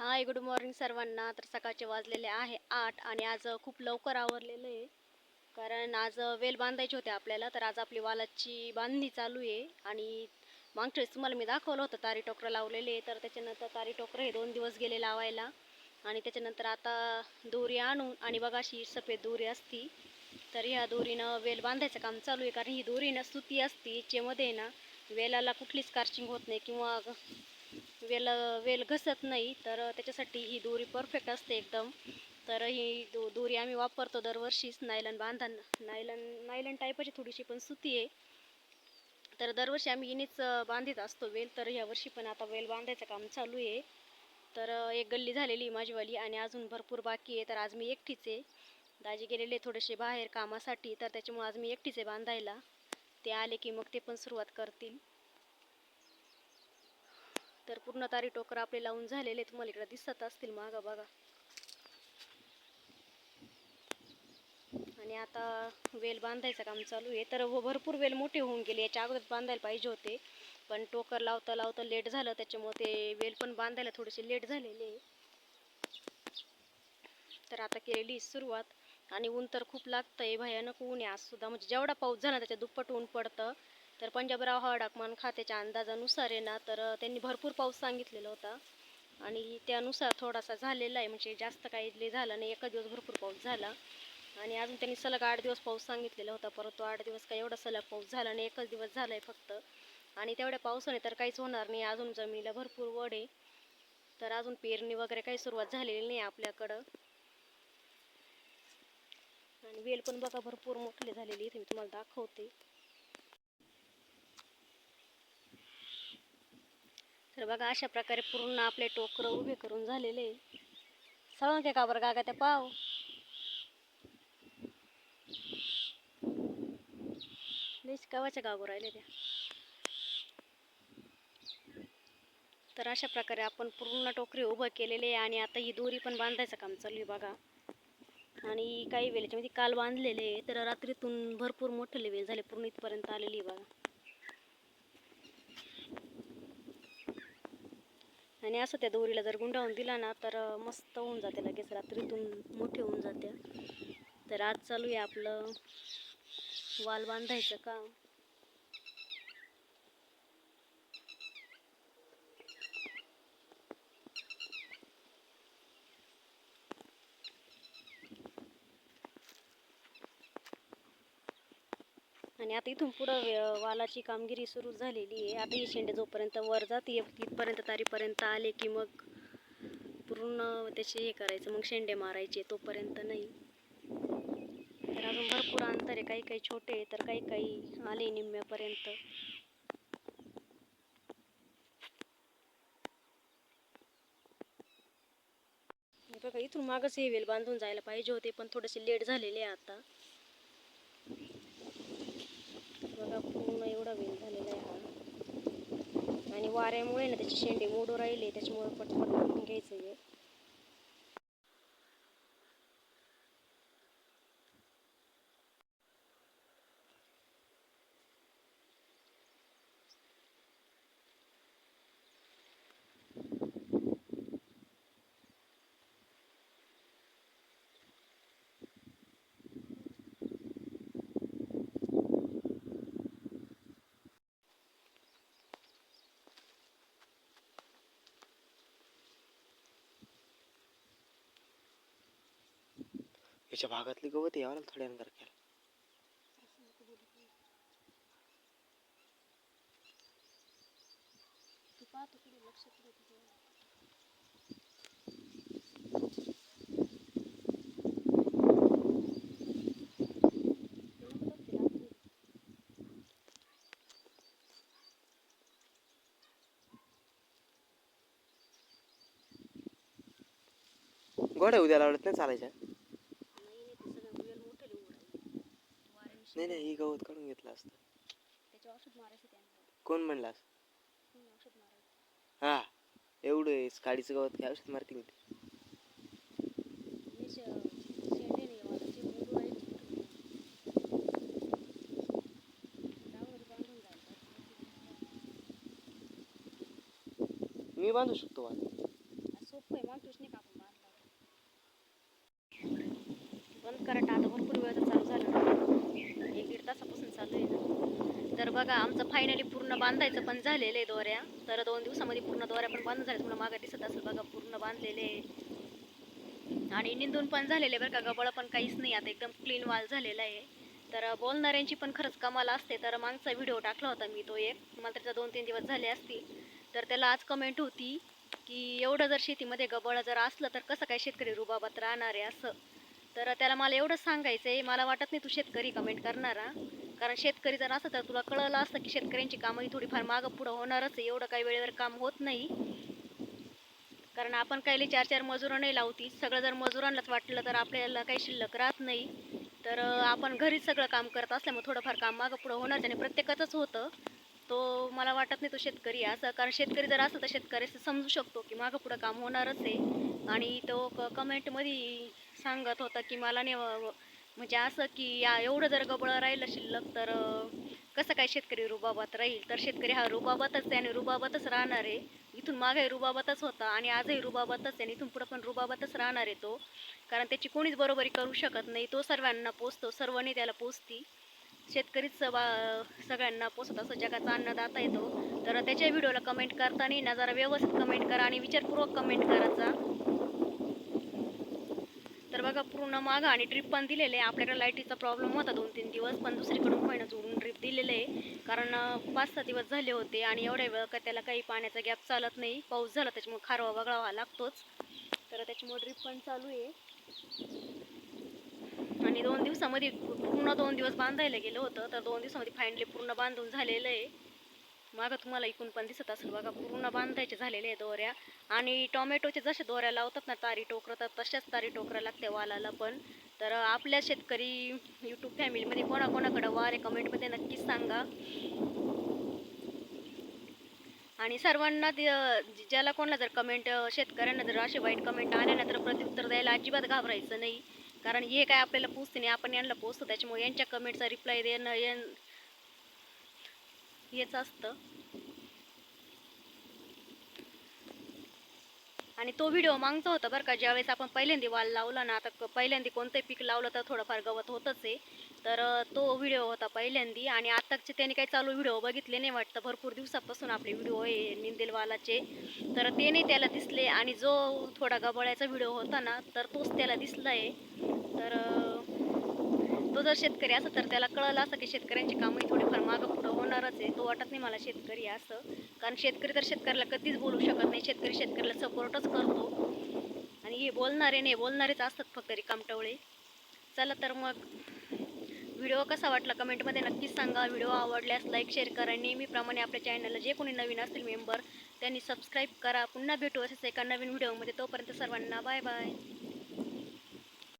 Hi good morning सर्वांना. तर सकाळचे वाजलेले आहे आठ आणि आज खूप लवकर आवरलेलं आहे. कारण आज वेल बांधायचे होते आपल्याला तर आज आपली वालाची बांधणी चालू आहे. आणि मागच्या वेळेस तुम्हाला मी दाखवलं होतं तारी टोकरं लावलेले तर त्याच्यानंतर तारी टोकरं हे दोन दिवस गेले लावायला. आणि त्याच्यानंतर आता दोरी आणून आणि बघा अशी सफेद दोरी असती. तर ह्या दोरीनं वेल बांधायचं काम चालू आहे. कारण ही दोरीनं सुती असती याच्यामध्ये ना वेलाला कुठलीच कार्चिंग होत नाही. किंवा वेल वेल घसत नाही तर त्याच्यासाठी ही दोरी परफेक्ट असते एकदम. तर ही दो दोरी आम्ही वापरतो दरवर्षीच नायलन बांधा नायलन नायलन टाईपची थोडीशी पण सुती आहे. तर दरवर्षी आम्ही हिनेच बांधित असतो वेल तर यावर्षी पण आता वेल बांधायचं काम चालू आहे. तर एक गल्ली झालेली आहे माझीवाली आणि अजून भरपूर बाकी आहे तर आज मी एकटीच आहे. दाजी गेलेले थोडेसे बाहेर कामासाठी तर त्याच्यामुळे आज मी एकटीच आहे बांधायला. ते आले की मग ते पण सुरुवात करतील. तर पूर्ण तारी टोकर आपले लावून झालेले तुम्हाला इकडे दिसत असतील मागं बघा. आणि आता वेल बांधायचं काम चालू आहे. तर भरपूर वेल मोठे होऊन गेले. याच्या अगोदर बांधायला पाहिजे होते. पण टोकर लावता लावता लेट झालं. त्याच्यामुळे ते वेल पण बांधायला थोडेसे लेट झालेले तर आता केलेली सुरुवात. आणि ऊन तर खूप लागतं आहे भयानक ऊन आहे. आज सुद्धा म्हणजे जेवढा पाऊस झाला त्याच्या दुप्पट ऊन पडतं. तर पंजाबराव हवाडाकमान खात्याच्या अंदाजानुसार आहे ना तर त्यांनी भरपूर पाऊस सांगितलेला होता. आणि त्यानुसार थोडासा झालेला आहे म्हणजे जास्त काही लय झालं नाही एकच दिवस भरपूर पाऊस झाला. आणि अजून त्यांनी सलग आठ दिवस पाऊस सांगितलेला होता परंतु आठ दिवस काही एवढा सलग पाऊस झाला नाही एकच दिवस झाला आहे फक्त. आणि तेवढ्या पावसाने तर काहीच होणार नाही अजून जमिनीला भरपूर वड आहे. तर अजून पेरणी वगैरे काही सुरुवात झालेली नाही आपल्याकडं. आणि वेल पण बघा भरपूर मोठले झालेली इथे मी तुम्हाला दाखवते. तर बघा अशा प्रकारे पूर्ण आपले टोकरं उभे करून झालेले सांग काय का बरं का त्या पाव लईच गावाच्या गागो राहिले त्या. तर अशा प्रकारे आपण पूर्ण टोकरी उभं केलेले आहे आणि आता ही दोरी पण बांधायचं काम चालू आहे बघा. आणि काही वेळेच्या म्हणजे काल बांधलेले तर रात्रीतून भरपूर मोठे लेवेल झाले पूर्ण इथपर्यंत आलेली आहे बघा. आणि असं त्या दोरीला जर गुंडाळून दिला ना तर मस्त होऊन जाते लगेच रात्रीतून मोठे होऊन जाते. तर आज चालू आहे आपलं वाल बांधायचं काम. आणि आता इथून पुढं वालाची कामगिरी सुरू झालेली आहे. आता ही शेंडे जोपर्यंत वर जाते तिथपर्यंत तारीपर्यंत आले की मग पूर्ण त्याचे हे करायचं मग शेंडे मारायचे तोपर्यंत नाही. तर अजून भरपूर अंतर आहे. काही काही छोटे तर काही काही आले निम्म्यापर्यंत. बघा इथून मागच हे वेल बांधून जायला पाहिजे होते पण थोडेसे लेट झालेले आहे आता बघा पूर्ण एवढा वेल झालेला आहे हा आणि वाऱ्यामुळे ना त्याचे शेंडे मोडू राहिले त्याच्यामुळे पटपट घ्यायचं आहे याच्या भागातली गवत यावं ना थोड्या अंतर केलं गोड्या उद्या लावल्यात नाही चालायच्या नाही नाही ते सगळं वेल मोठे लिहून राहिले वाऱ्याने नाही नाही ही गवत काढून घेतलं असतं. त्याचे औषध मारायचे त्यांना. कोण म्हणलं? हम्म, औषध मारायचं? हा एवढं काडीचं गवत काय औषध मारते मी श- शेंडे नाही वालाचे मोडू राहिले डावर बांधून जायचं. मी बांधू शकतो वाल. सोपं आहे मागच्या वर्षी नाही का आपण बांधला होता. बंद करा आता भरपूर वेळ चालू झाला ना एक दीड तासापासून चालू आहे ना. तर बघा आमचं फायनली पूर्ण बांधायचं पण झालेलं आहे दोऱ्या. तर दोन दिवसामध्ये पूर्ण दोऱ्या पण बांधून झाल्या तुम्हाला मागं दिसत असेल बघा पूर्ण बांधलेले आहे. आणि निंदून पण झालेले बरं का गबळ पण काहीच नाही आता एकदम क्लीन वाल झालेला आहे. तर बोलणाऱ्यांची पण खरंच कमाल असते. तर मागचा व्हिडिओ टाकला होता मी तो एक. मला त्याचा दोन तीन दिवस झाले असतील. तर त्याला आज कमेंट होती की एवढं जर शेतीमध्ये गबळ जर असलं तर कसं काय शेतकरी रुबाबात राहणार आहे? असं. तर त्याला मला एवढंच सांगायचं आहे मला वाटत नाही तू शेतकरी कमेंट करणारा कारण शेतकरी जर असं तर तुला कळलं असतं की शेतकऱ्यांची कामं ही थोडीफार मागं पुढं होणारच आहे. एवढं काही वेळेवर काम होत नाही. कारण आपण काही चार चार मजुरं नाही लावती. सगळं जर मजुरांनाच वाटलं तर आपल्याला काही शिल्लक राहत नाही. तर आपण घरीच सगळं काम करत असल्यामुळे थोडंफार काम मागं पुढं होणारच आणि प्रत्येकाचंच होतं. तो मला वाटत नाही तो शेतकरी असं. कारण शेतकरी जर असं तर शेतकरी समजू शकतो की मागं पुढं काम होणारच आहे. आणि तो क कमेंटमध्ये सांगत होता की मला नाही म्हणजे असं की या एवढं जर गबळं राहिलं शिल्लक तर कसं काय शेतकरी रुबाबात राहील? तर शेतकरी हा रुबाबातच आहे आणि रुबाबातच राहणार आहे. इथून मागे रुबाबातच होता आणि आजही रुबाबातच आहे आणि इथून पुढं पण रुबाबातच राहणार आहे तो. कारण त्याची कोणीच बरोबरी करू शकत नाही. तो सर्वांना पोचतो सर्वांनी त्याला पोचती शेतकरीच बा सगळ्यांना पोचत असं जगाचा अन्नदाता येतो तर त्याच्या व्हिडिओला कमेंट करताना ना जरा व्यवस्थित कमेंट करा आणि विचारपूर्वक कमेंट करायचा बघा पूर्ण माग आणि ड्रीप पण दिलेले आहे. आपल्याकडे लाईटीचा प्रॉब्लेम होता दोन तीन दिवस पण दुसरीकडून होईना जोडून ड्रीप दिलेले आहे. कारण पाच सहा दिवस झाले होते आणि एवढ्या वेळ का त्याला काही पाण्याचा गॅप चालत नाही. पाऊस झाला त्याच्यामुळे खारवा वगळावा लागतोच. तर त्याच्यामुळे ड्रीप पण चालू आहे. आणि दोन दिवसामध्ये पूर्ण दोन दिवस बांधायला गेलं होतं. तर दोन दिवसामध्ये फायनली पूर्ण बांधून झालेलं आहे. मागं तुम्हाला इकून पण दिसत असेल बघा पूर्ण बांधायचे झालेले आहे दोऱ्या. आणि टोमॅटोचे जसे दोऱ्या लावतात ना तारी टोकरतात तर तशाच तारी टोकरा लागते वालाला पण. तर आपल्या शेतकरी यूट्यूब फॅमिलीमध्ये कोणाकोणाकडं वार आहे कमेंटमध्ये नक्कीच सांगा. आणि सर्वांना ज्याला कोणाला जर कमेंट शेतकऱ्यांना जर असे वाईट कमेंट आले ना तर प्रत्युत्तर द्यायला अजिबात घाबरायचं नाही. कारण हे काय आपल्याला पोचते नाही आपण यांना पोचतो त्याच्यामुळे यांच्या कमेंटचा रिप्लाय देणं हेच असतं. आणि तो व्हिडिओ मागचा होता बरं का ज्यावेळेस आपण पहिल्यांदा वाल लावला ना आता पहिल्यांदा कोणतंही पीक लावलं तर थोडंफार गवत होतच आहे. तर तो व्हिडिओ होता पहिल्यांदी आणि आताचे त्याने काही चालू व्हिडिओ बघितले नाही वाटतं. भरपूर दिवसापासून आपले व्हिडिओ आहे निंदेलवालाचे तर ते नाही त्याला दिसले आणि जो थोडा गबळ्याचा व्हिडिओ होता ना तर तोच त्याला दिसला आहे. तर तो जर शेतकरी असं तर त्याला कळलं असं की शेतकऱ्यांची कामही थोडीफार मागं होणारच आहे. तो वाटत नाही मला शेतकरी असं. कारण शेतकरी तर शेतकऱ्याला कधीच बोलू शकत नाही. शेतकरी शेतकऱ्याला सपोर्टच करतो. आणि हे बोलणारे नाही बोलणारेच असतात फक्त रिकामटवळे चला तर मग. व्हिडिओ कसा वाटला कमेंटमध्ये नक्कीच सांगा. व्हिडिओ आवडल्यास लाईक शेअर करा. नेहमीप्रमाणे आपल्या चॅनलला जे कोणी नवीन असतील मेंबर त्यांनी सबस्क्राईब करा. पुन्हा भेटू असेच एका नवीन व्हिडिओमध्ये. तोपर्यंत सर्वांना बाय बाय